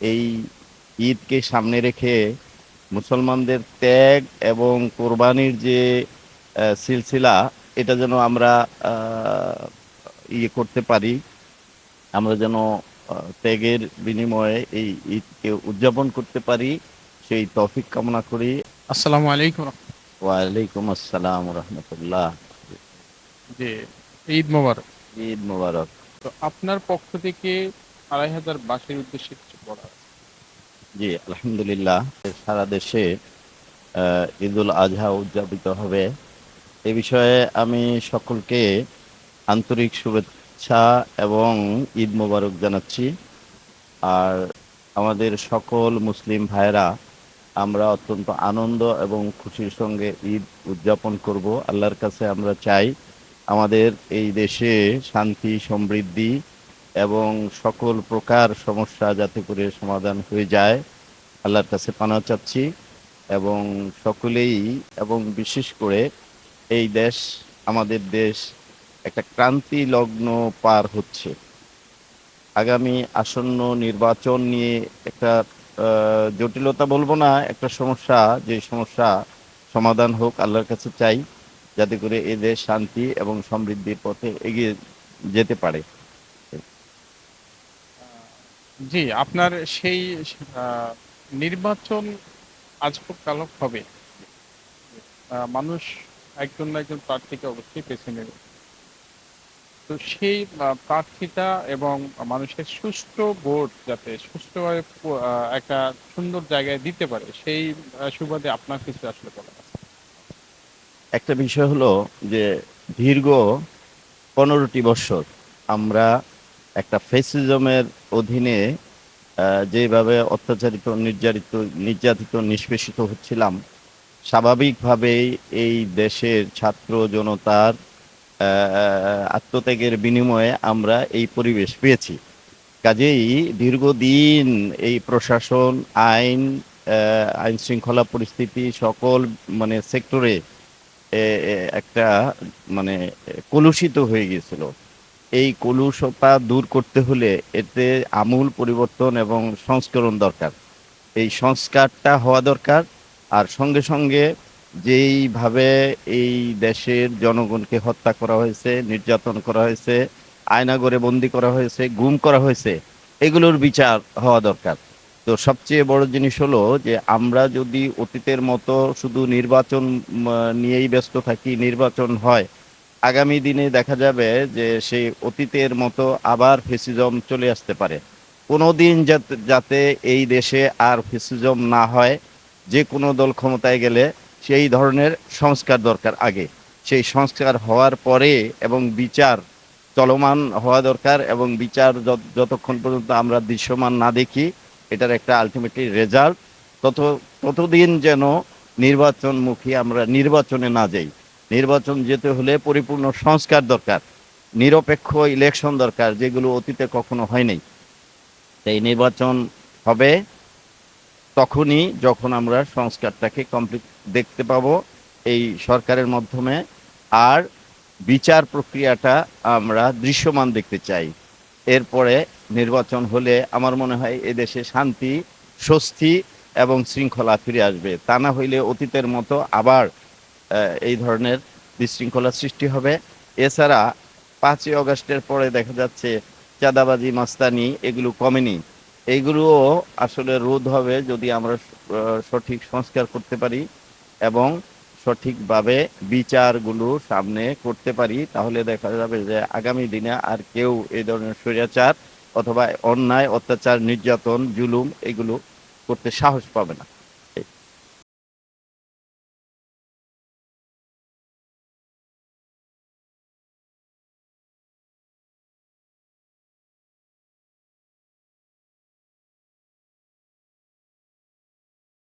এই ঈদকে সামনে রেখে মুসলমানদের ত্যাগ এবং কোরবানির যে সিলসিলা এটা যেন আমরা ইয়ে করতে পারি আমরা যেন ত্যাগের বিনিময়ে এই ঈদকে উদযাপন করতে পারি সেই তৌফিক কামনা করি। আসসালামু আলাইকুম ওয়ালাইকুম আসসালাম রহমতুল্লাহ। যে ঈদ মোবারক। ঈদ মোবারক। তো আপনার পক্ষ থেকে আড়াই হাজার বাসের উদ্দেশ্যে। জি, আলহামদুলিল্লাহ। সারা দেশে ঈদুল আজহা উদযাপিত হবে। এ বিষয়ে আমি সকলকে আন্তরিক শুভেচ্ছা এবং ঈদ জানাচ্ছি। আর আমাদের সকল মুসলিম ভাইরা আমরা অত্যন্ত আনন্দ এবং খুশির সঙ্গে ঈদ উদযাপন করব। আল্লাহর কাছে আমরা চাই আমাদের এই দেশে শান্তি, সমৃদ্ধি এবং সকল প্রকার সমস্যা যাতে করে সমাধান হয়ে যায়, আল্লাহর কাছে পানা চাচ্ছি এবং সকলেই এবং বিশেষ করে এই দেশ, আমাদের দেশ একটা ক্রান্তি লগ্ন পার হচ্ছে। আগামী আসন্ন নির্বাচন নিয়ে একটা জটিলতা বলব না, একটা সমস্যা, যে সমস্যা সমাধান হোক আল্লাহর কাছে চাই, যাতে করে এ দেশ শান্তি এবং সমৃদ্ধির পথে এগিয়ে যেতে পারে। জি আপনার সেই আহ, নির্বাচন আজ হোক কাল হোক হবে। আহ, মানুষ একজন না একজন প্রার্থীকে অবশ্যই বেছে নেবে। তো সেই প্রার্থীটা এবং মানুষের সুষ্ঠু ভোট যাতে সুষ্ঠুভাবে আহ, একটা সুন্দর জায়গায় দিতে পারে সেই সুবাদে আপনার কিছু আসলে বলা আছে। একটা বিষয় হলো যে দীর্ঘ পনেরোটি বছর আমরা একটা ফেসিজমের অধীনে যেভাবে অত্যাচারিত নির্যাতিত নির্যাতিত, নিষ্পেষিত হচ্ছিলাম, স্বাভাবিকভাবেই এই দেশের ছাত্র জনতার আত্মত্যাগের বিনিময়ে আমরা এই পরিবেশ পেয়েছি। কাজেই দীর্ঘদিন এই প্রশাসন, আইন আইন শৃঙ্খলা পরিস্থিতি সকল মানে সেক্টরে একটা মানে কলুষিত হয়ে গিয়েছিল। এই কলুষতা দূর করতে হলে এতে আমূল পরিবর্তন এবং সংস্করণ দরকার। এই সংস্কারটা হওয়া দরকার। আর সঙ্গে সঙ্গে যেইভাবে এই দেশের জনগণকে হত্যা করা হয়েছে, নির্যাতন করা হয়েছে, আয়নাগরে বন্দি করা হয়েছে, গুম করা হয়েছে, এগুলোর বিচার হওয়া দরকার। তো সবচেয়ে বড় জিনিস হলো যে আমরা যদি অতীতের মতো শুধু নির্বাচন নিয়েই ব্যস্ত থাকি, নির্বাচন হয় আগামী দিনে দেখা যাবে যে সেই অতীতের মতো আবার ফেসিজম চলে আসতে পারে। কোনোদিন যাতে যাতে এই দেশে আর ফেসিজম না হয়, যে কোনো দল ক্ষমতায় গেলে সেই ধরনের সংস্কার দরকার আগে। সেই সংস্কার হওয়ার পরে এবং বিচার চলমান হওয়া দরকার এবং বিচার যত- যতক্ষণ পর্যন্ত আমরা দৃশ্যমান না দেখি, এটার একটা আলটিমেটলি রেজাল্ট তত, ততদিন যেন নির্বাচনমুখী আমরা নির্বাচনে না যাই। নির্বাচন যেতে হলে পরিপূর্ণ সংস্কার দরকার, নিরপেক্ষ ইলেকশন দরকার, যেগুলো অতীতে কখনো হয়নি। এই নির্বাচন হবে তখনই যখন আমরা সংস্কারটাকে কমপ্লিট দেখতে পাবো এই সরকারের মাধ্যমে, আর বিচার প্রক্রিয়াটা আমরা দৃশ্যমান দেখতে চাই। এরপরে নির্বাচন হলে আমার মনে হয় এদেশে শান্তি, স্বস্তি এবং শৃঙ্খলা ফিরে আসবে। তা না হইলে অতীতের মতো আবার এই ধরনের বিশৃঙ্খলা সৃষ্টি হবে। এছাড়া পাঁচই অগস্টের পরে দেখা যাচ্ছে চাঁদাবাজি, মাস্তানি এগুলো কমেনি। এইগুলোও আসলে রোধ হবে যদি আমরা সঠিক সংস্কার করতে পারি এবং সঠিকভাবে বিচারগুলো সামনে করতে পারি, তাহলে দেখা যাবে যে আগামী দিনে আর কেউ এই ধরনের স্বৈরাচার অথবা অন্যায়, অত্যাচার, নির্যাতন, জুলুম এগুলো করতে সাহস পাবে না।